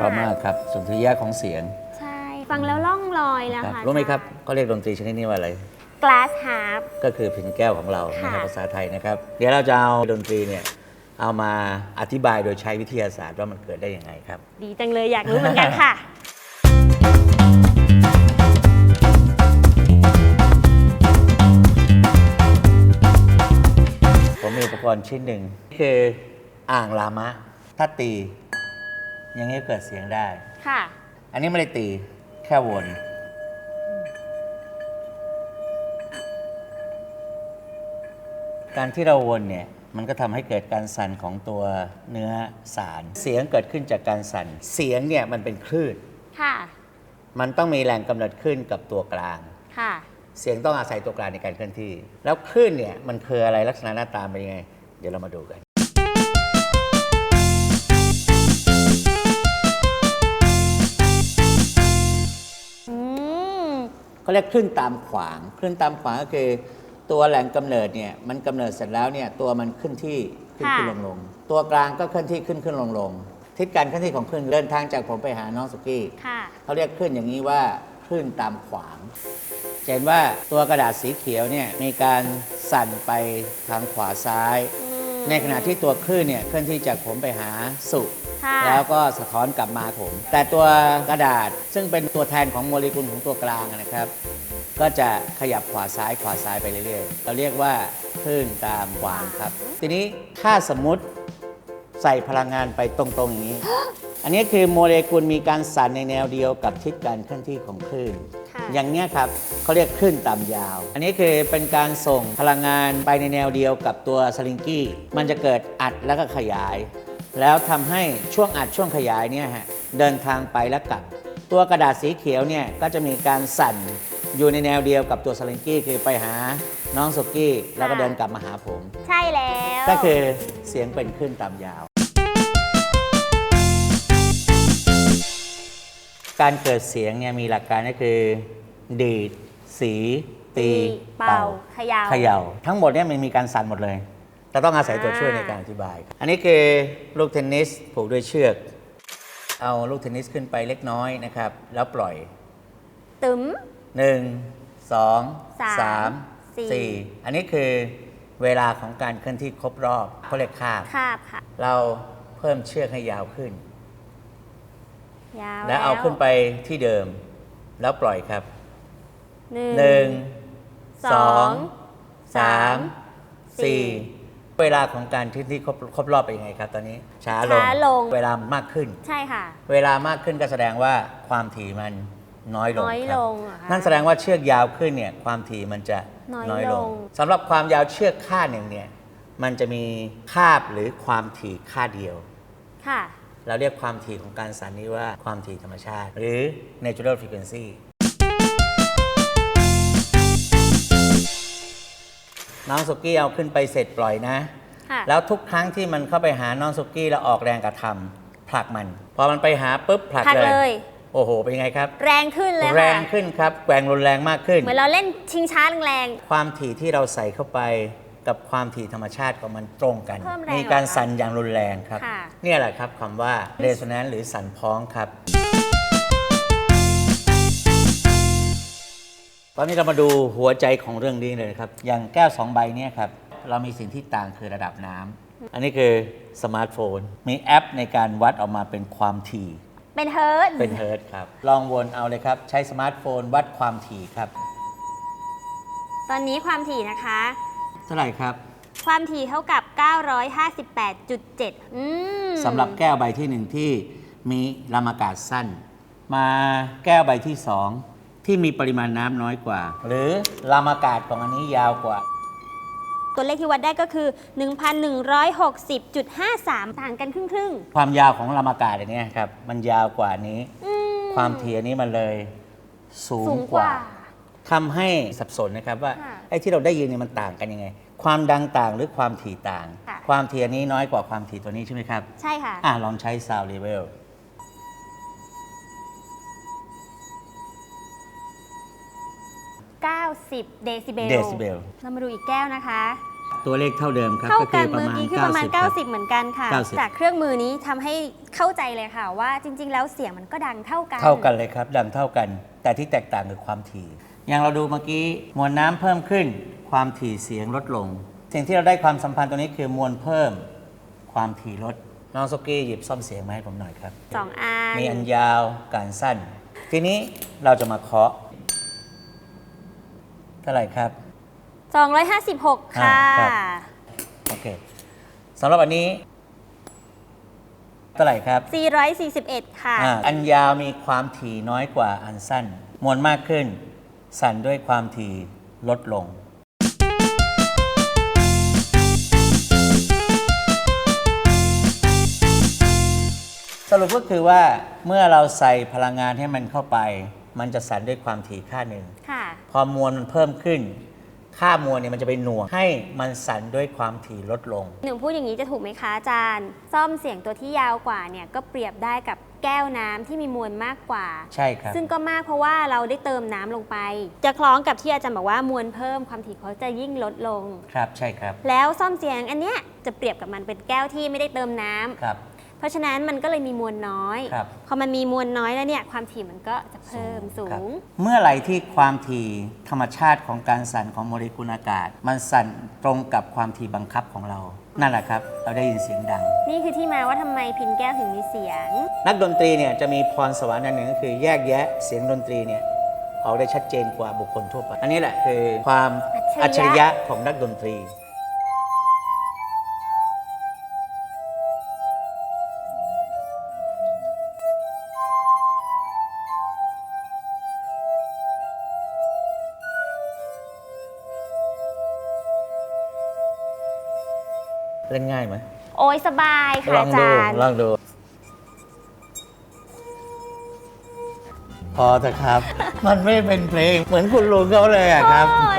เพราะมากครับสุนทรียะของเสียงใช่ ฟังแล้วล่องลอยแล้วครับค่ะรู้ไหมครับเขาเรียกดนตรีชนิดนี้ว่าอะไร glass harp ก็คือพินแก้วของเรานะครับค่ะภาษาไทยนะครับ เดี๋ยวเราจะเอาดนตรีเนี่ยเอามาอธิบายโดยใช้วิทยาศาสตร์ว่ามันเกิดได้ยังไงครับ ดีจังเลยอยากรู้เหมือนกันค่ะ ผมมีอุปกรณ์ชิ้นหนึ่งคืออ่างลามะ ถ้าตี อย่างนี้เกิดเสียงได้ ค่ะ อันนี้ไม่ได้ตีแค่วน การที่เราวนเนี่ย มันก็ทำให้เกิดการสั่นของตัวเนื้อสาร เสียงเกิดขึ้นจากการสั่น เสียงเนี่ยมันเป็นคลื่น ค่ะ มันต้องมีแรงกำเนิดขึ้นกับตัวกลาง ค่ะ เสียงต้องอาศัยตัวกลางในการเคลื่อนที่ แล้วคลื่นเนี่ยมันคืออะไรลักษณะหน้าตาเป็นยังไง เดี๋ยวเรามาดูกัน เขาเรียกคลื่นตามขวางคลื่นตามขวางก็คือตัวแหล่งกำเนิดเนี่ยมันกำเนิดเสร็จแล้วเนี่ยตัวมันขึ้นที่ขึ้นขึ้นลงลงตัวกลางก็เคลื่อนที่ขึ้นขึ้นลงลงทิศการเคลื่อนที่ของคลื่นเดินทางจากผมไปหาน้องสุกี้ค่ะเขาเรียกคลื่นอย่างนี้ว่าคลื่นตามขวางจะเห็นว่าตัวกระดาษสีเขียวเนี่ยมีการสั่นไปทางขวาซ้ายอืม ในขณะที่ตัวคลื่นเนี่ยเคลื่อนที่จากผมไปหาสุค่ะแล้วก็สะท้อนกลับมาผม แต่ตัวกระดาษซึ่งเป็นตัวแทนของโมเลกุลของตัวกลางนะครับ ก็จะขยับขวาซ้ายขวาซ้ายไปเรื่อยๆ เราเรียกว่าคลื่นตามขวางครับ ทีนี้ถ้าสมมติใส่พลังงานไปตรงๆอย่างนี้ อันนี้คือโมเลกุลมีการสั่นในแนวเดียวกับทิศการเคลื่อนที่ของคลื่นค่ะ อย่างเนี้ยครับเขาเรียกคลื่นต่ำยาว อันนี้คือเป็นการส่งพลังงานไปในแนวเดียวกับตัวสลิงกี้ มันจะเกิดอัดแล้วก็ขยาย แล้วทำให้ช่วงอัดช่วงขยายเนี่ยฮะเดินทางไปแล้วกลับ ตัวกระดาษสีเขียวเนี่ยก็จะมีการสั่นอยู่ในแนวเดียวกับตัวสลิงกี้คือไปหาน้องสุกี้แล้วก็เดินกลับมาหาผม ใช่แล้ว ก็คือเสียงเป็นคลื่นต่ำยาว การเกิดเสียงเนี่ยมีหลักการก็คือ ดีด สี ตี เป่าเขยาเขย่า ทั้งหมดเนี่ยมันมีการสั่นหมดเลยแต่ต้องอาศัยตัวช่วยในการอธิบาย อันนี้คือลูกเทนนิสผูกด้วยเชือก เอาลูกเทนนิสขึ้นไปเล็กน้อยนะครับ แล้วปล่อยตึ๋ม1 2สาม3สี่4อันนี้คือเวลาของการเคลื่อนที่ครบรอบเขาเรียกคาบคาบค่ะ เราเพิ่มเชือกให้ยาวขึ้น ยาวแล้วเอาขึ้นไปที่เดิม แล้วปล่อยครับหนึ่งหนึ่งสสอองงสามสี่สี่เวลาของการที่ที่ครบครบรอบเป็นยังไงครับ ตอนนี้ช้าลงช้าลง เวลามากขึ้น ใช่ค่ะ เวลามากขึ้นก็แสดงว่าความถี่มันน้อยลงน้อยครับลงเหรอคะนั่นแสดงว่าเชือกยาวขึ้นเนี่ยความถี่มันจะน้อยลงสำหรับความยาวเชือกค่าหนึ่งเนี่ยมันจะมีคาบหรือความถี่ค่าเดียวค่ะ เราเรียกความถี่ของการสั่นนี้ว่าความถี่ธรรมชาติ หรือ natural frequency น้องสุกี้เอาขึ้นไปเสร็จปล่อยนะ ค่ะแล้วทุกครั้งที่มันเข้าไปหาน้องสุกี้แล้วออกแรงกระทำผลักมัน พอมันไปหาปุ๊บผลักผลักเลย เลย โอ้โห เป็นยังไงครับ แรงขึ้นเลยค่ะแรงขึ้นครับแกว่งรุนแรงมากขึ้น เหมือนเราเล่นชิงช้าแรงความถี่ที่เราใส่เข้าไป กับความถี่ธรรมชาติของมันตรงกัน เพิ่มแรงมีการเหรอคะสั่นอย่างรุนแรงครับ ค่ะ เนี่ยแหละครับคำว่า resonance หรือสั่นพ้องครับ ตอนนี้เรามาดูหัวใจของเรื่องนี้เลยนะครับ อย่างแก้วสองใบเนี้ครับ เรามีสิ่งที่ต่างคือระดับน้ำอันนี้คือสมาร์ทโฟน มีแอปในการวัดออกมาเป็นความถี่ๆเป็นเฮิร์ตซ์เป็นเฮิร์ตซ์ครับ ลองวนเอาเลยครับ ใช้สมาร์ทโฟนวัดความถี่ครับ ตอนนี้ความถี่นะคะเท่าไหร่ครับความถี่เท่ากับ 958.7 อืมสำหรับแก้วใบที่หนึ่งที่มีลำอากาศสั้น มาแก้วใบที่สองที่มีปริมาณน้ำน้อยกว่า หรือลำอากาศของอันนี้ยาวกว่า ตัวเลขที่วัดได้ก็คือ 1,160.53 ต่างกันครึ่งความยาวของลำอากาศอันเนี้ยครับมันยาวกว่านี้ ๆอืมความถี่อันนี้มันเลยสูงสูงกกว่า ว่า ทำให้สับสนนะครับว่าค่ะไอ้ที่เราได้ยินเนี่ยมันต่างกันยังไง ความดังต่างหรือความถี่ต่าง ค่ะ ความถี่อันนี้น้อยกว่าความถี่ตัวนี้ใช่ไหมครับ ใช่ค่ะ อะ ลองใช้ sound level 90 เดซิเบล decibel เรามาดูอีกแก้วนะคะ ตัวเลขเท่าเดิมครับเท่าก็กัคืนอประเมื่อมาณกี้คือประมาณ90ครับ 90 เหมือนกันค่ะ 90 จากเครื่องมือนี้ทำให้เข้าใจเลยค่ะ ว่าจริง ๆ แล้วเสียงมันก็ดังเท่ากัน เท่ากันเลยครับ ดังเท่ากัน แต่ที่แตกต่างคือความถี่ อย่างเราดูเมื่อกี้มวลน้ำเพิ่มขึ้น ความถี่เสียงลดลง สิ่งที่เราได้ความสัมพันธ์ตรงนี้คือมวลเพิ่ม ความถี่ลด น้องซุกี้หยิบซ่อมเสียงมาให้ผมหน่อยครับสองอันมีอันยาวการสั้น ทีนี้เราจะมาเคาะเท่าไหร่ครับ256 ค่ะอ่าครับโอเคสำหรับอันนี้ เท่าไหร่ครับ 441 ค่ะอ่าอันยาวมีความถี่น้อยกว่าอันสั้น มวลมากขึ้น สั่นด้วยความถี่ลดลง สรุปก็คือว่าเมื่อเราใส่พลังงานให้มันเข้าไป มันจะสั่นด้วยความถี่ค่าหนึ่ง ค่ะ พอมวลมันเพิ่มขึ้น ค่ามวลเนี่ยมันจะไปหน่วงให้มันสั่นด้วยความถี่ลดลง หนูพูดอย่างนี้จะถูกไหมคะอาจารย์ ซ่อมเสียงตัวที่ยาวกว่าเนี่ยก็เปรียบได้กับแก้วน้ำที่มีมวลมากกว่า ใช่ครับ ซึ่งก็มากเพราะว่าเราได้เติมน้ำลงไป จะคล้องกับที่อาจารย์บอกว่ามวลเพิ่มความถี่เขาจะยิ่งลดลง ครับใช่ครับ แล้วซ่อมเสียงอันเนี้ยจะเปรียบกับมันเป็นแก้วที่ไม่ได้เติมน้ำ ครับ เพราะฉะนั้นมันก็เลยมีมวลน้อย ครับ พอมันมีมวลน้อยแล้วเนี่ยความถี่มันก็จะเพิ่มสูครับง เมื่อไหร่ที่ความถี่ธรรมชาติของการสั่นของโมเลกุลอากาศ มันสั่นตรงกับความถี่บังคับของเรา นั่นแหละครับ เราได้ยินเสียงดัง นี่คือที่มาว่าทำไมพินแก้วถึงมีเสียง นักดนตรีเนี่ยจะมีพรสวรรค์อันหนึ่งก็คือแยกแยะเสียงดนตรีเนี่ยออกได้ชัดเจนกว่าบุคคลทั่วไป อันนี้แหละคือความอัอัจจฉฉริริยะยะของนักดนตรี เล่นง่ายไหมโอ้ยสบายค่ะลองอาดูจารย์ ลองดู พอเถอะครับ มันไม่เป็นเพลงเหมือนคุณลุงเขาเลยอะครับ โอ้